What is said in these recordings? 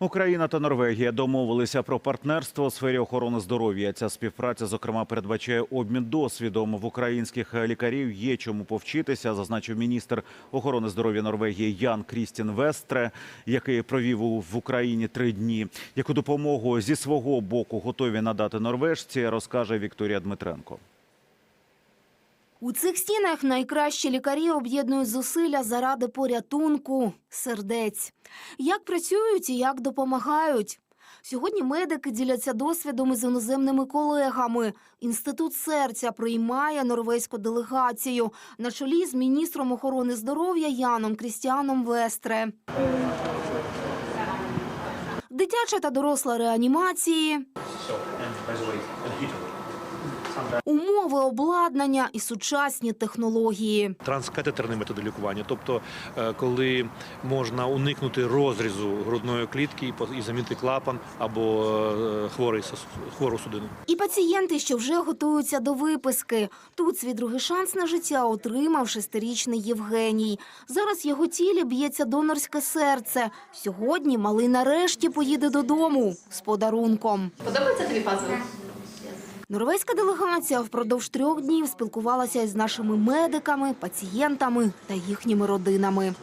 Україна та Норвегія домовилися про партнерство у сфері охорони здоров'я. Ця співпраця, зокрема, передбачає обмін досвідом. В українських лікарів є чому повчитися, зазначив міністр охорони здоров'я Норвегії Ян Крістін Вестре, який провів в Україні три дні. Яку допомогу зі свого боку готові надати норвежці, розкаже Вікторія Дмитренко. У цих стінах найкращі лікарі об'єднують зусилля заради порятунку сердець. Як працюють і як допомагають. Сьогодні медики діляться досвідом із іноземними колегами. Інститут серця приймає норвезьку делегацію на чолі з міністром охорони здоров'я Яном Крістіаном Вестре. Дитяча та доросла реанімації, умови обладнання і сучасні технології. транскатетерні методи лікування, тобто е, коли можна уникнути розрізу грудної клітки і по- і замінити клапан або е, хворий хвору судину. І пацієнти, що вже готуються до виписки. Тут свій другий шанс на життя отримав шестирічний Євгеній. Зараз його тілі б'ється донорське серце. Сьогодні малий нарешті поїде додому з подарунком. Подобається тобі пазл? Норвезька делегація впродовж трьох днів спілкувалася із нашими медиками, пацієнтами та їхніми родинами.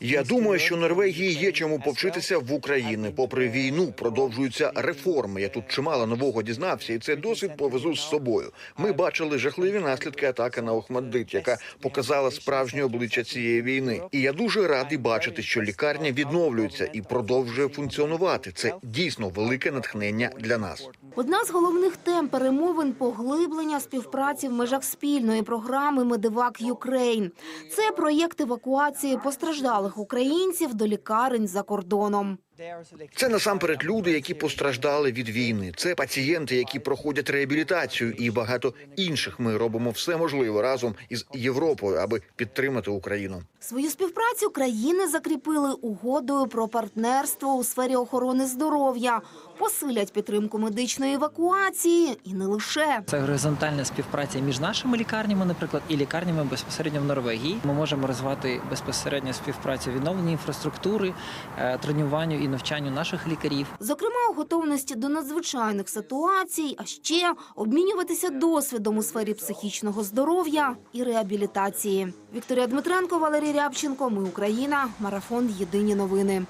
Я думаю, що Норвегії є чому повчитися в Україні. Попри війну, продовжуються реформи. Я тут чимало нового дізнався, і цей досвід повезу з собою. Ми бачили жахливі наслідки атаки на Охмаддит, яка показала справжнє обличчя цієї війни. І я дуже радий бачити, що лікарня відновлюється і продовжує функціонувати. Це дійсно велике натхнення для нас. Одна з головних тем перемовин поглиблення співпраці в межах спільної програми Медивак Юкрейн. Це проєкт евакуації постраждалих українців до лікарень за кордоном. Це насамперед люди, які постраждали від війни. Це пацієнти, які проходять реабілітацію, і багато інших. Ми робимо все можливе разом із Європою, аби підтримати Україну. Свою співпрацю країни закріпили угодою про партнерство у сфері охорони здоров'я, посилять підтримку медичної евакуації і не лише. Це горизонтальна співпраця між нашими лікарнями, наприклад, і лікарнями безпосередньо в Норвегії. Ми можемо розвивати безпосередньо співпрацю відновлення інфраструктури, е, тренуванню і навчанню наших лікарів. Зокрема, у готовності до надзвичайних ситуацій, а ще обмінюватися досвідом у сфері психічного здоров'я і реабілітації. Вікторія Дмитренко, Валерій Рябченко. Ми Україна. Марафон. Єдині новини.